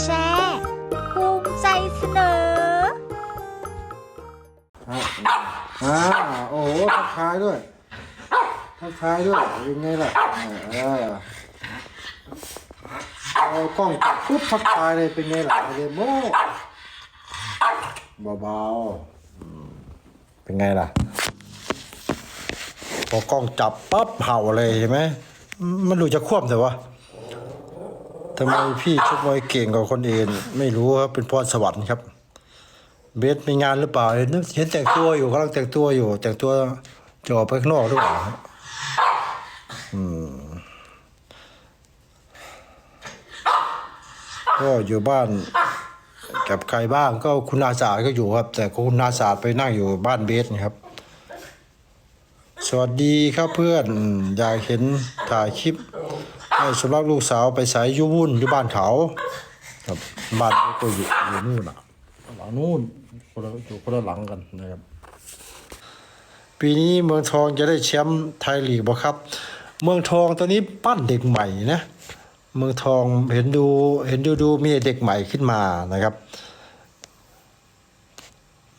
แชร์ภูมิใจเสนอ อ่าโอ้โหทักทายด้วยทักทายด้วยเป็นไงล่ะเออเอากล้องจับปุ๊บทักทายเลยเป็นไงล่ะเดโมเบาๆอืมเป็นไงล่ะพอกล้องจับปั๊บเห่าเลยเห็นไหมมันดูจะควบแต่ว่า ทำไมพี่ชกมวยเก่งกว่าคนอื่น ไม่รู้ครับเป็นพรสวรรค์ครับ เบสมีงานหรือเปล่าเห็นเห็นแต่งตัวอยู่กำลังแต่งตัวอยู่ แต่งตัวจะออกไปข้างนอกหรือเปล่าอืมก็อยู่บ้านกับใครบ้างก็คุณอาสาก็อยู่ครับ แต่คุณอาสาไปนั่งอยู่บ้านเบสนะครับ สวัสดีครับเพื่อน อยากเห็นถ่ายคลิป สำหรับลูกสาวไปสายยุวุ่นอยู่บ้านเขาครับบ้านก็อยู่อยู่นู่นอะหลังนู้นคนละอยู่คนละหลังกันนะครับ ปีนี้เมืองทองจะได้แชมป์ไทยลีกบ่ครับ เมืองทองตอนนี้ปั้นเด็กใหม่นะ เมืองทองเห็นดูเห็นดูดูมีเด็กใหม่ขึ้นมานะครับ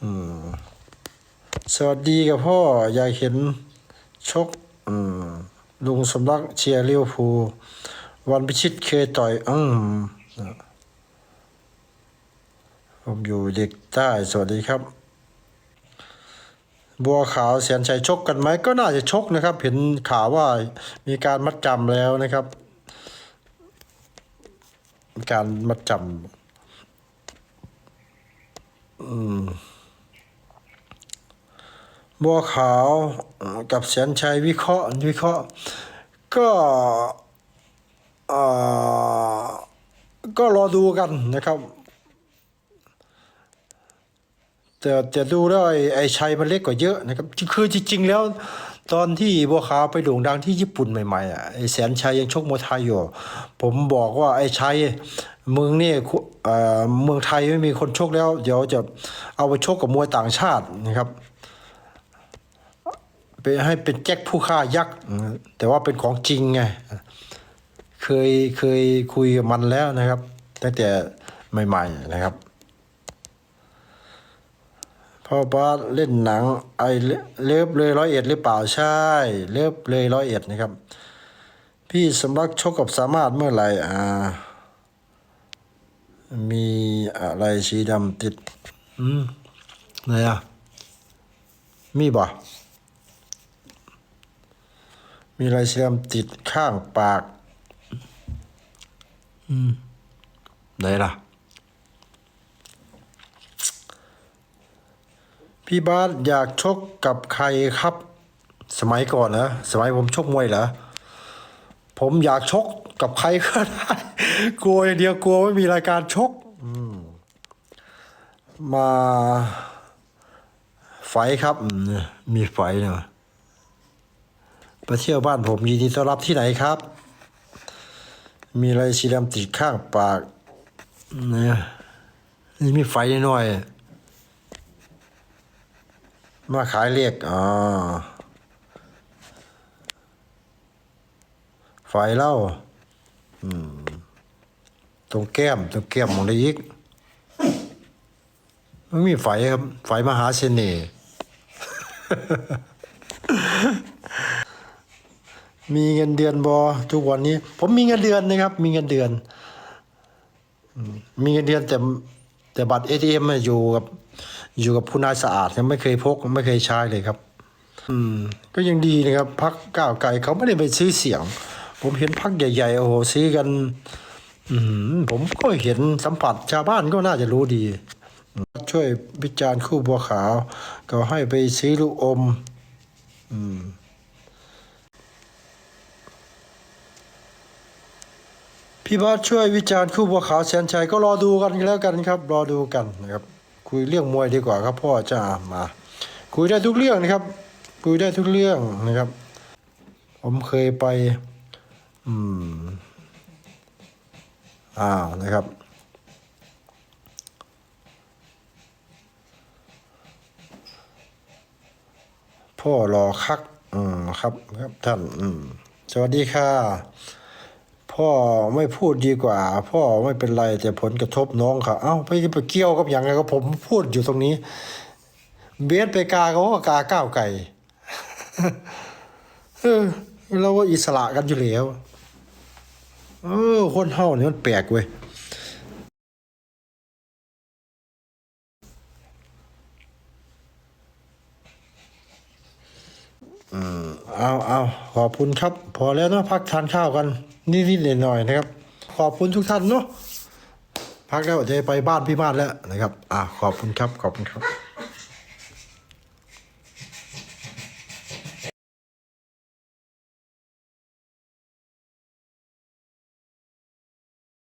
อืมสวัสดีกับพ่ออยากเห็นชก ลุงสมรักเชียร์ลิเวอร์พูวันพิชิตเคต่อยอืมผมอยู่เด็กใต้สวัสดีครับ บัวขาวเสียนชัยชกกันไหมก็น่าจะชกนะครับ เห็นข่าวว่ามีการมัดจำแล้วนะครับ การมัดจำอืม บัวขาวกับเสียนชัยวิเคราะห์วิเคราะห์ ก็เออก็รอดูกันนะครับ แต่แต่ดูแล้วไอ้ไอชัยมันเล็กกว่าเยอะนะครับ คือจริงๆแล้วตอนที่บัวขาวไปโด่งดังที่ญี่ปุ่นใหม่ๆอะไอ้แสนชัยยังชกมวยไทยอยู่ ผมบอกว่าไอ้ชัยเมืองนี่เออเมืองไทยไม่มีคนชกแล้ว เดี๋ยวจะเอาไปชกกับมวยต่างชาตินะครับ ไปให้เป็นแจ็คผู้ฆ่ายักษ์แต่ว่าเป็นของจริงไงเคยเคยคุยกับมันแล้วนะครับตั้งแต่ใหม่ ๆนะครับพ่อบาเล่นหนังไอเลิฟเลยร้อยเอ็ดหรือเปล่าใช่เลิฟเลยร้อยเอ็ดนะครับ พี่สำรักชกกับสามารถเมื่อไหร่อ่า มีอะไรสีดำติด อืมไหนอะ มีบ่ มีอะไรสีดำติดข้างปาก อืมไหนล่ะ พี่บาสอยากชกกับใครครับ สมัยก่อนนะสมัยผมชกมวยเหรอผมอยากชกกับใครก็ได้กลัวอย่างเดียวกลัวไม่มีรายการชกอืมมาไฟครับอืมมีไฟเนาะ ไปเที่ยวบ้านผมยินดีต้อนรับที่ไหนครับ มีอะไรสีดำติดข้างปากเนี่ยนี่มีไฟน้อยมาขายเรียกอ๋อไฟเล่าอืมตรงแก้มตรงแก้มมองได้อีกไม่มีไฟครับไฟมหาเสน่ห์ มีเงินเดือนบอทุกวันนี้ ผมมีเงินเดือนนะครับ มีเงินเดือนมมีเงินเดือนแต่แต่บัตรเอทีเอ็มอยู่กับอยู่กับผู้นายสะอาดยังไม่เคยพกไม่เคยใช้เลยครับ อืม ก็ยังดีนะครับพักก้าวไกลเขาไม่ได้ไปซื้อเสียง ผมเห็นพักใหญ่ๆโอ้โหซื้อกัน อืมผมก็เห็นสัมผัสชาวบ้านก็น่าจะรู้ดี ช่วยวิจารณ์คู่บัวขาว ก็ให้ไปซื้อลูกอม อืม พี่บาสช่วยวิจารณ์คู่บัวขาวแสนชัยก็รอดูกันแล้วกันครับ รอดูกันนะครับ คุยเรื่องมวยดีกว่าครับพ่อจ้ามา คุยได้ทุกเรื่องนะครับ คุยได้ทุกเรื่องนะครับ ผมเคยไป อืมอ่าวนะครับพ่อรอคัก อืมครับครับท่าน อืม สวัสดีค่ะ พ่อไม่พูดดีกว่า พ่อไม่เป็นไรแต่ผลกระทบน้องเขาเอ้าไปไปเกี่ยวกับอย่างไรก็ผมพูดอยู่ตรงนี้ เบสไปกาเขาก็กาก้าวไก่เออเราก็อิสระกันอยู่แล้วเออคนเฮานี่มันแปลกเว้ยอืมเอาเอาขอบคุณครับ พอแล้วเนาะพักทานข้าวกัน นิดๆหน่อยๆนะครับ ขอบคุณทุกท่านเนาะพักแล้วจะไปบ้านพี่บ้านแล้วนะครับ อ่าขอบคุณครับ ขอบคุณครับ